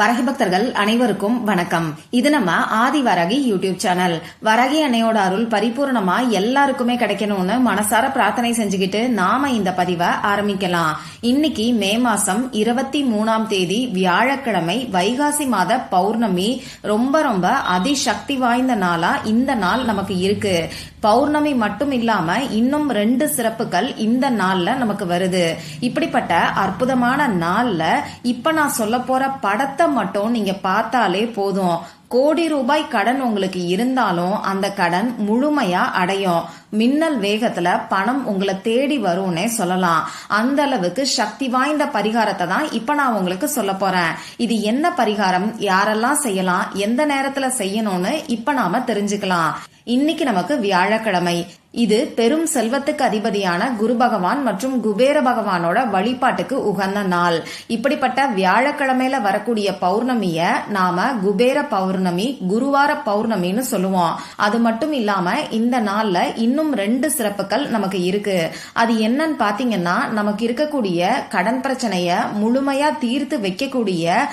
வரகி பக்தர்கள் அனைவருக்கும் வணக்கம். இது நம்ம ஆதி வரகி யூடியூப் சேனல். வரகி அன்னையோட அருள் பரிபூர்ணமா எல்லாருக்குமே கிடைக்கணும்னு மனசார பிரார்த்தனை செஞ்சுக்கிட்டு நாம இந்த பதிவை ஆரம்பிக்கலாம். இன்னைக்கு மே மாசம் இருபத்தி மூணாம் தேதி வியாழக்கிழமை வைகாசி மாத பௌர்ணமி. ரொம்ப ரொம்ப அதிசக்தி வாய்ந்த நாளா இந்த நாள் நமக்கு இருக்கு. பௌர்ணமி மட்டும் இல்லாம இன்னும் ரெண்டு சிறப்புகள் இந்த நாள்ல நமக்கு வருது. இப்படிப்பட்ட அற்புதமான நாள்ல இப்ப நான் சொல்ல போற படத்தை மட்டும் நீங்க பார்த்தாலே போதும். கோடி ரூபாய் கடன் உங்களுக்கு இருந்தாலும் அந்த கடன் முழுமையா அடையும். மின்னல் வேகத்துல பணம் உங்களை தேடி வரும்னே சொல்லலாம். அந்த அளவுக்கு சக்தி வாய்ந்த பரிகாரத்தை தான் இப்ப நான் உங்களுக்கு சொல்ல போறேன். இது என்ன பரிகாரம்? யாரெல்லாம் செய்யலாம்? எந்த நேரத்துல செய்யணும்னு இப்ப நாம தெரிஞ்சுக்கலாம். இன்னைக்கு நமக்கு வியாழக்கிழமை. இது பெரும் செல்வத்துக்கு அதிபதியான குரு பகவான் மற்றும் குபேர பகவானோட வழிபாட்டுக்கு உகந்த நாள். இப்படிப்பட்ட வியாழக்கிழமையில வரக்கூடிய பௌர்ணமிய நாம குபேர பௌர்ணமி குருவார பௌர்ணமின்னு சொல்லுவோம். அது மட்டும் இல்லாம இந்த நாள்ல இன்னும் ரெண்டு சிறப்புகள் நமக்கு இருக்கு. அது என்னன்னு பாத்தீங்கன்னா நமக்கு இருக்கக்கூடிய கடன் பிரச்சனைய முழுமையா தீர்த்து வைக்கக்கூடிய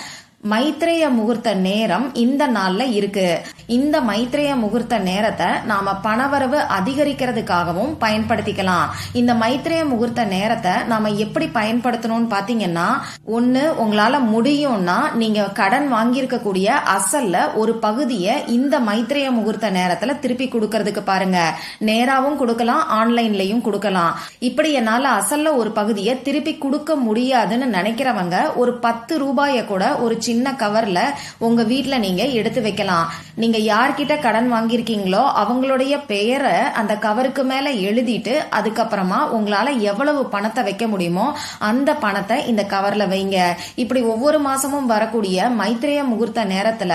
மைத்ரேய முகூர்த்த நேரம் இந்த நாள்ல இருக்கு. இந்த மைத்ரேய முகூர்த்த நேரத்தை நாம பணவரவு அதிகரிக்கிறதுக்காகவும் பயன்படுத்திக்கலாம். இந்த மைத்ரேய முகூர்த்த நேரத்தை நாம எப்படி பயன்படுத்தணும்னு பாத்தீங்கன்னா ஒண்ணு உங்களால முடியும்னா நீங்க கடன் வாங்கியிருக்கக்கூடிய அசல்ல ஒரு பகுதியை இந்த மைத்ரேய முகூர்த்த நேரத்துல திருப்பி கொடுக்கறதுக்கு பாருங்க. நேராவும் கொடுக்கலாம் ஆன்லைன்லயும் கொடுக்கலாம். இப்படி என்னால அசல்ல ஒரு பகுதியை திருப்பி கொடுக்க முடியாதுன்னு நினைக்கிறவங்க ஒரு பத்து ரூபாய கூட ஒரு சின்ன கவர்ல உங்க வீட்டில் நீங்க எடுத்து வைக்கலாம். நீங்க யார்கிட்ட கடன் வாங்கியிருக்கீங்களோ அவங்களுடைய பெயரை அந்த கவருக்கு மேல எழுதிட்டு அதுக்கப்புறமா உங்களால எவ்வளவு பணத்தை வைக்க முடியுமோ அந்த பணத்தை இந்த கவர்ல வைங்க. இப்படி ஒவ்வொரு மாசமும் வரக்கூடிய மைத்ரேய முகூர்த்த நேரத்துல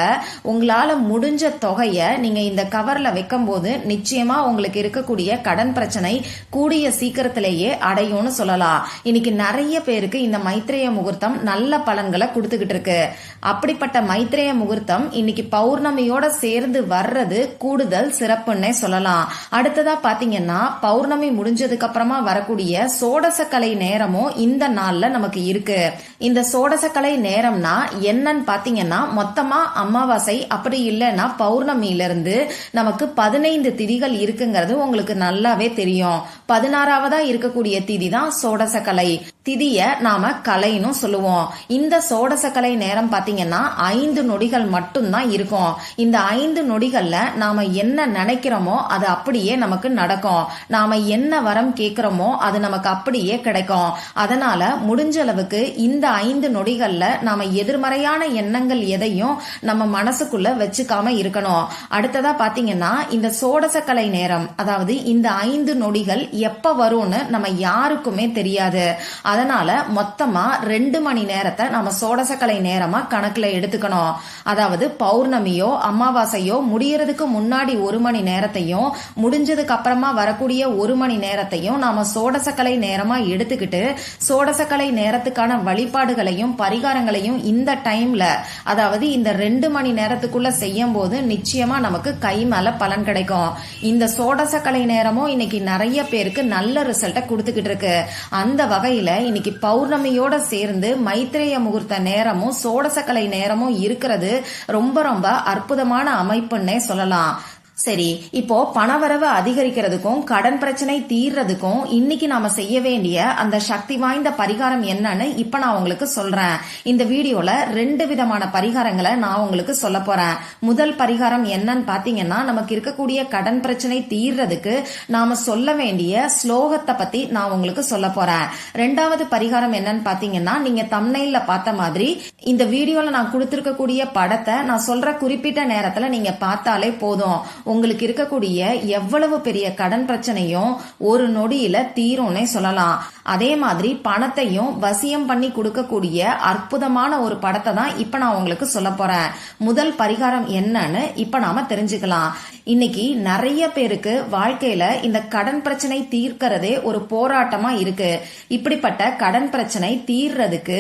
உங்களால முடிஞ்ச தொகையை நீங்க இந்த கவர்ல வைக்கும் போது நிச்சயமா உங்களுக்கு இருக்கக்கூடிய கடன் பிரச்சனை கூடிய சீக்கிரத்திலேயே அடையும்னு சொல்லலாம். இன்னைக்கு நிறைய பேருக்கு இந்த மைத்ரேய முகூர்த்தம் நல்ல பலன்களை கொடுத்துக்கிட்டு இருக்கு. அப்படிப்பட்ட மைத்ரேய முகூர்த்தம் இன்னைக்கு பௌர்ணமியோட சேர்ந்து வர்றது கூடுதல் சிறப்புன்னே சொல்லலாம். அடுத்ததா பாத்தீங்கன்னா பௌர்ணமி முடிஞ்சதுக்கு அப்புறமா வரக்கூடிய சோடசக்கலை நேரமும் இந்த நாள்ல நமக்கு இருக்கு. இந்த சோடசக்கலை நேரம்னா என்னன்னு பாத்தீங்கன்னா மொத்தமா அமாவாசை அப்படி இல்லைன்னா பௌர்ணமியில இருந்து நமக்கு பதினைந்து திதிகள் இருக்குங்கிறது உங்களுக்கு நல்லாவே தெரியும். பதினாறாவதா இருக்கக்கூடிய திதி தான் சோடசக்கலை. திதிய நாம கலைன்னு சொல்லுவோம். இந்த சோடசக்கலை நேரம் பார்த்தீங்கன்னா ஐந்து நொடிகள் மட்டும்தான் இருக்கும். இந்த ஐந்து நொடிகளில் நாம என்ன நினைக்கிறோமோ அது அப்படியே நமக்கு நடக்கும். நாம என்ன வரம் கேட்குறோமோ அது நமக்கு அப்படியே கிடைக்கும். அதனால முடிஞ்ச அளவுக்கு இந்த ஐந்து நொடிகளில் நாம எதிர்மறையான எண்ணங்கள் எதையும் நம்ம மனசுக்குள்ள வச்சுக்காம இருக்கணும். அடுத்ததா பார்த்தீங்கன்னா இந்த சோடசக்கலை நேரம். அதாவது இந்த ஐந்து நொடிகள் எப்ப வரும்னு நம்ம யாருக்குமே தெரியாது. அதனால மொத்தமா ரெண்டு மணி நேரத்தை நம்ம சோடசக்கலை நேரமா கணக்குல எடுத்துக்கணும். அதாவது பௌர்ணமியோ அமாவாசையோ முடியறதுக்கு முன்னாடி ஒரு மணி நேரத்தையும் முடிஞ்சதுக்கு அப்புறமா வரக்கூடிய ஒரு மணி நேரத்தையும் நாம சோடசக்கலை நேரமா எடுத்துக்கிட்டு சோடசக்கலை நேரத்துக்கான வழிபாடுகளையும் பரிகாரங்களையும் இந்த டைம்ல அதாவது இந்த ரெண்டு மணி நேரத்துக்குள்ள செய்யும் போது நிச்சயமா நமக்கு கை மேல பலன் கிடைக்கும். இந்த சோடசக்கலை நேரமும் இன்னைக்கு நிறைய பேருக்கு நல்ல ரிசல்ட்டை கொடுத்துக்கிட்டு இருக்கு. அந்த வகையில இன்னைக்கு பௌர்ணமியோட சேர்ந்து மைத்ரேய முகூர்த்த நேரமும் கலை நேரமும் இருக்கிறது. ரொம்ப ரொம்ப அற்புதமான அமைப்புன்னே சொல்லலாம். சரி இப்போ பணவரவு அதிகரிக்கிறதுக்கும் கடன் பிரச்சனை தீர்றதுக்கும் இன்னைக்கு நாம செய்ய வேண்டிய அந்த சக்தி வாய்ந்த பரிகாரம் என்னன்னு இப்ப நான் உங்களுக்கு சொல்றேன். இந்த வீடியோல ரெண்டு விதமான பரிகாரங்களை நான் உங்களுக்கு சொல்ல போறேன். முதல் பரிகாரம் என்னன்னு பாத்தீங்கன்னா நமக்கு இருக்கக்கூடிய கடன் பிரச்சனை தீர்றதுக்கு நாம சொல்ல வேண்டிய ஸ்லோகத்தை பத்தி நான் உங்களுக்கு சொல்ல போறேன். ரெண்டாவது பரிகாரம் என்னன்னு பாத்தீங்கன்னா நீங்க தம்னையில பார்த்த மாதிரி இந்த வீடியோல நான் கொடுத்திருக்கக்கூடிய படத்தை நான் சொல்ற குறிப்பிட்ட நேரத்துல நீங்க பார்த்தாலே போதும். உங்களுக்கு இருக்கக்கூடிய எவ்வளவு பெரிய கடன் பிரச்சனையும் ஒரு நொடியில தீரும்னே சொல்லலாம். அதே மாதிரி பணத்தையும் வசியம் பண்ணி கொடுக்கக்கூடிய அற்புதமான ஒரு படத்தை தான் இப்ப நான் உங்களுக்கு சொல்ல போறேன். முதல் பரிகாரம் என்னன்னு இப்ப நாம தெரிஞ்சுக்கலாம். இன்னைக்கு நிறைய பேருக்கு வாழ்க்கையில இந்த கடன் பிரச்சனை தீர்க்கிறதே ஒரு போராட்டமா இருக்கு. இப்படிப்பட்ட கடன் பிரச்சனை தீர்றதுக்கு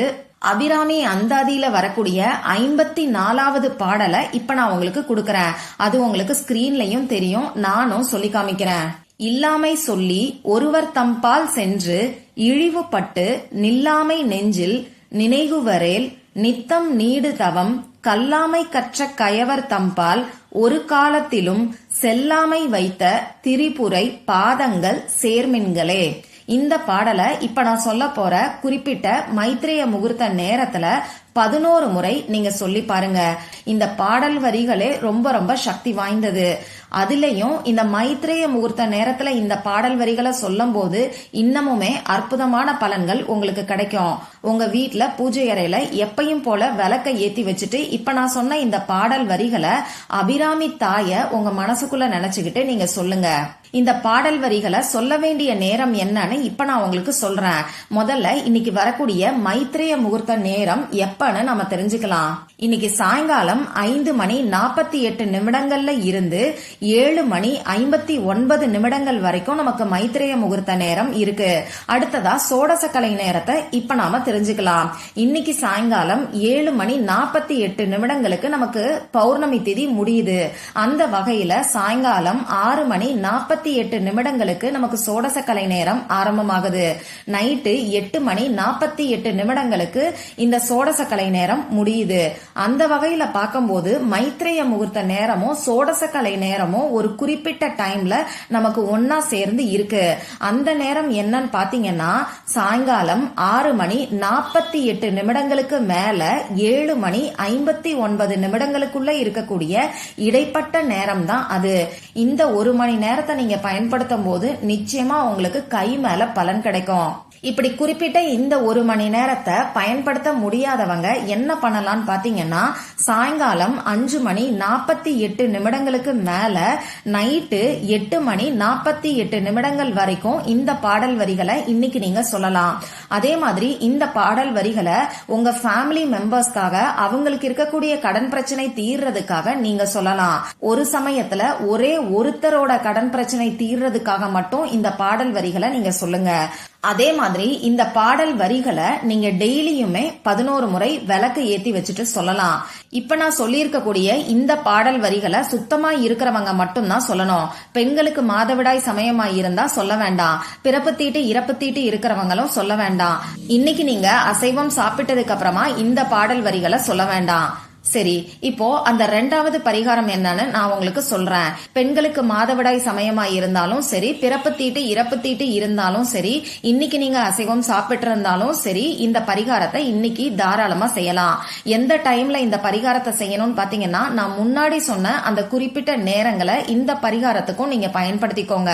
அபிராமி அந்தாதியில வரக்கூடிய ஐம்பத்தி நாலாவது பாடலை இப்ப நான் உங்களுக்கு கொடுக்கறேன். அது உங்களுக்கு ஸ்கிரீன்லயும் தெரியும் நானும் சொல்லி காமிக்கிறேன். இல்லாமை சொல்லி ஒருவர் தம்பால் சென்று இழிவுபட்டு நில்லாமை நெஞ்சில் நினைகுவரேல் நித்தம் நீடு தவம் கல்லாமை கற்ற கயவர் தம்பால் ஒரு காலத்திலும் செல்லாமை வைத்த திரிபுரை பாதங்கள் சேர்மின்களே. இந்த பாடலை இப்ப நான் சொல்ல போற குறிப்பிட்ட மைத்ரேய முகூர்த்த நேரத்துல பதினோரு முறை நீங்க சொல்லி பாருங்க. இந்த பாடல் வரிகளே ரொம்ப ரொம்ப சக்தி வாய்ந்தது. அதுலயும் இந்த மைத்ரேய முகூர்த்த நேரத்துல இந்த பாடல் வரிகளை சொல்லும் போது இன்னமுமே அற்புதமான பலன்கள் உங்களுக்கு கிடைக்கும். உங்க வீட்டுல பூஜை அறையில எப்பையும் போல விளக்க ஏத்தி வச்சுட்டு இப்ப நான் சொன்ன இந்த பாடல் வரிகளை அபிராமி தாய உங்க மனசுக்குள்ள நினைச்சுக்கிட்டு நீங்க சொல்லுங்க. இந்த பாடல் வரிகளை சொல்ல வேண்டிய நேரம் என்னன்னு இப்ப நான் உங்களுக்கு சொல்றேன். முதல்ல இன்னைக்கு வரக்கூடிய மைத்ரேய முகூர்த்த நேரம் எப்பன்னு நம்ம தெரிஞ்சுக்கலாம். இன்னைக்கு சாயங்காலம் ஐந்து மணி நாற்பத்தி எட்டு நிமிடங்கள்ல இருந்து ஏழு மணி ஐம்பத்தி ஒன்பது நிமிடங்கள் வரைக்கும் நமக்கு மைத்திரேய முகூர்த்த நேரம் இருக்கு. அடுத்ததா சோடசக்கலை நேரத்தை இப்ப நாம தெரிஞ்சுக்கலாம். இன்னைக்கு சாயங்காலம் ஏழு மணி நாற்பத்தி எட்டு நிமிடங்களுக்கு நமக்கு பௌர்ணமி திதி முடியுது. அந்த வகையில சாயங்காலம் ஆறு மணி நாற்பத்தி எட்டு நிமிடங்களுக்கு நமக்கு சோடச கலை நேரம் ஆரம்பமாகுது. நைட்டு எட்டு மணி நாற்பத்தி எட்டு நிமிடங்களுக்கு இந்த சோடச கலை நேரம் முடியுது. அந்த வகையில பார்க்கும்போது மைத்ரேய முகூர்த்த நேரமும் சோடச கலை நேரமும் ஒரு குறிப்பிட்ட டைம்ல நமக்கு ஒன்னா சேர்ந்து இருக்கு. அந்த நேரம் என்னன்னு பாத்தீங்கன்னா சாயங்காலம் ஆறு மணி நாற்பத்தி எட்டு நிமிடங்களுக்கு மேல ஏழு மணி ஐம்பத்தி ஒன்பது நிமிடங்களுக்குள்ள இருக்கக்கூடிய இடைப்பட்ட நேரம் தான் அது. இந்த ஒரு மணி நேரத்தை நீங்க பயன்படுத்தும் போது நிச்சயமா உங்களுக்கு கை மேல பலன் கிடைக்கும். இப்படி குறிப்பிட்ட இந்த ஒரு மணி நேரத்தை பயன்படுத்த முடியாதவங்க என்ன பண்ணலாம்னு பாத்தீங்கன்னா சாயங்காலம் அஞ்சு மணி நாற்பத்தி எட்டு நிமிடங்களுக்கு மேல நைட்டு எட்டு மணி நாற்பத்தி எட்டு நிமிடங்கள் வரைக்கும் இந்த பாடல் வரிகளை இன்னைக்கு நீங்க சொல்லலாம். அதே மாதிரி இந்த பாடல் வரிகளை உங்க ஃபேமிலி மெம்பர்ஸ்க்காக அவங்களுக்கு இருக்கக்கூடிய கடன் பிரச்சனை தீர்றதுக்காக நீங்க சொல்லலாம். ஒரு சமயத்துல ஒரே ஒருத்தரோட கடன் பிரச்சனை தீர்றதுக்காக மட்டும் இந்த பாடல் வரிகளை நீங்க சொல்லுங்க. அதே மாதிரி இந்த பாடல் வரிகளை நீங்க டெய்லியுமே பதினோரு முறை விளக்கு ஏத்தி வச்சுட்டு சொல்லலாம். இப்ப நான் சொல்லியிருக்கக்கூடிய இந்த பாடல் வரிகளை சுத்தமா இருக்கிறவங்க மட்டும்தான் சொல்லணும். பெண்களுக்கு மாதவிடாய் சமயமா இருந்தா சொல்ல வேண்டாம். பிறப்பு தீட்டு இறப்பு தீட்டு இருக்கிறவங்களும் சொல்ல வேண்டாம். இன்னைக்கு நீங்க அசைவம் சாப்பிட்டதுக்கு அப்புறமா இந்த பாடல் வரிகளை சொல்ல வேண்டாம். சரி இப்போ அந்த ரெண்டாவது பரிகாரம் என்னன்னு நான் உங்களுக்கு சொல்றேன். பெண்களுக்கு மாதவிடாய் சமயமா இருந்தாலும் சரி பிறப்பு தீட்டு இறப்பு தீட்டு இருந்தாலும் சரி இன்னைக்கு நீங்க அசைவம் சாப்பிட்டு இருந்தாலும் சரி இந்த பரிகாரத்தை இன்னைக்கு தாராளமா செய்யலாம். எந்த டைம்ல இந்த பரிகாரத்தை செய்யணும்னு பாத்தீங்கன்னா நான் முன்னாடி சொன்ன அந்த குறிப்பிட்ட நேரங்களை இந்த பரிகாரத்துக்கும் நீங்க பயன்படுத்திக்கோங்க.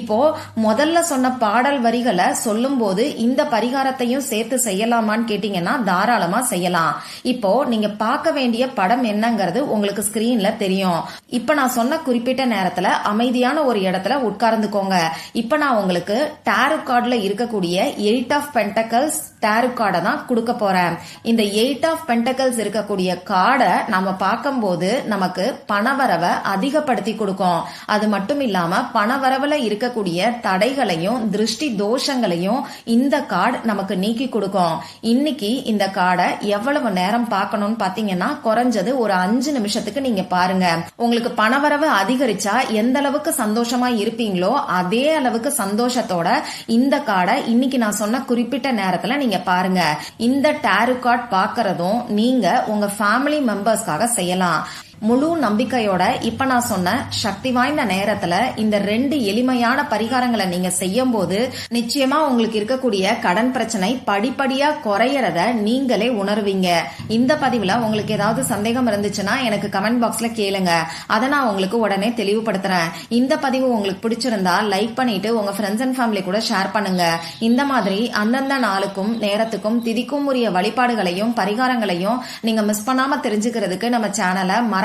இப்போ முதல்ல சொன்ன பாடல் வரிகளை சொல்லும் போது இந்த பரிகாரத்தையும் சேர்த்து செய்யலாமான்னு கேட்டீங்கன்னா தாராளமா செய்யலாம். இப்போ நீங்க பார்க்க வேண்டிய வேண்டிய படம் என்னங்கிறது உங்களுக்கு ஸ்கிரீன்ல தெரியும். இப்ப நான் சொன்ன குறிப்பிட்ட நேரத்துல அமைதியான ஒரு இடத்துல உட்கார்ந்துக்கோங்க. இப்ப நான் உங்களுக்கு டேரு கார்டுல இருக்கக்கூடிய எயிட் ஆஃப் பென்டக்கல்ஸ் டேரு கார்டை தான் கொடுக்க போறேன். இந்த எயிட் ஆஃப் பென்டக்கல்ஸ் இருக்கக்கூடிய கார்டை நம்ம பார்க்கும்போது நமக்கு பணவரவை அதிகப்படுத்தி கொடுக்கும். அது மட்டும் இல்லாம பணவரவுல இருக்கக்கூடிய தடைகளையும் திருஷ்டி தோஷங்களையும் இந்த கார்டு நமக்கு நீக்கி கொடுக்கும். இன்னைக்கு இந்த கார்டை எவ்வளவு நேரம் பார்க்கணும்னு பாத்தீங்கன்னா குறைஞ்சது ஒரு அஞ்சு நிமிஷத்துக்கு நீங்க பாருங்க. உங்களுக்கு பணவரவு அதிகரிச்சா எந்த அளவுக்கு சந்தோஷமா இருப்பீங்களோ அதே அளவுக்கு சந்தோஷத்தோட இந்த கார்டை இன்னைக்கு நான் சொன்ன குறிப்பிட்ட நேரத்துல நீங்க பாருங்க. இந்த டேரு கார்டு பாக்குறதும் நீங்க உங்க ஃபேமிலி மெம்பர்ஸ்க்காக செய்யலாம். முழு நம்பிக்கையோட இப்ப நான் சொன்ன சக்தி வாய்ந்த நேரத்துல இந்த ரெண்டு எளிமையான பரிகாரங்களை நீங்க செய்யும் போது நிச்சயமா உங்களுக்கு இருக்கக்கூடிய கடன் பிரச்சனை படிப்படியா குறையறத நீங்களே உணர்வீங்க. இந்த பதிவுல உங்களுக்கு ஏதாவது சந்தேகம் இருந்துச்சுன்னா எனக்கு கமெண்ட் பாக்ஸ்ல கேளுங்க. அதை நான் உங்களுக்கு உடனே தெளிவுபடுத்துறேன். இந்த பதிவு உங்களுக்கு பிடிச்சிருந்தா லைக் பண்ணிட்டு உங்க ஃப்ரெண்ட்ஸ் அண்ட் ஃபேமிலி கூட ஷேர் பண்ணுங்க. இந்த மாதிரி அந்தந்த நாளுக்கும் நேரத்துக்கும் திதிக்கும் உரிய வழிபாடுகளையும் பரிகாரங்களையும் நீங்க மிஸ் பண்ணாம தெரிஞ்சுக்கிறதுக்கு நம்ம சேனலை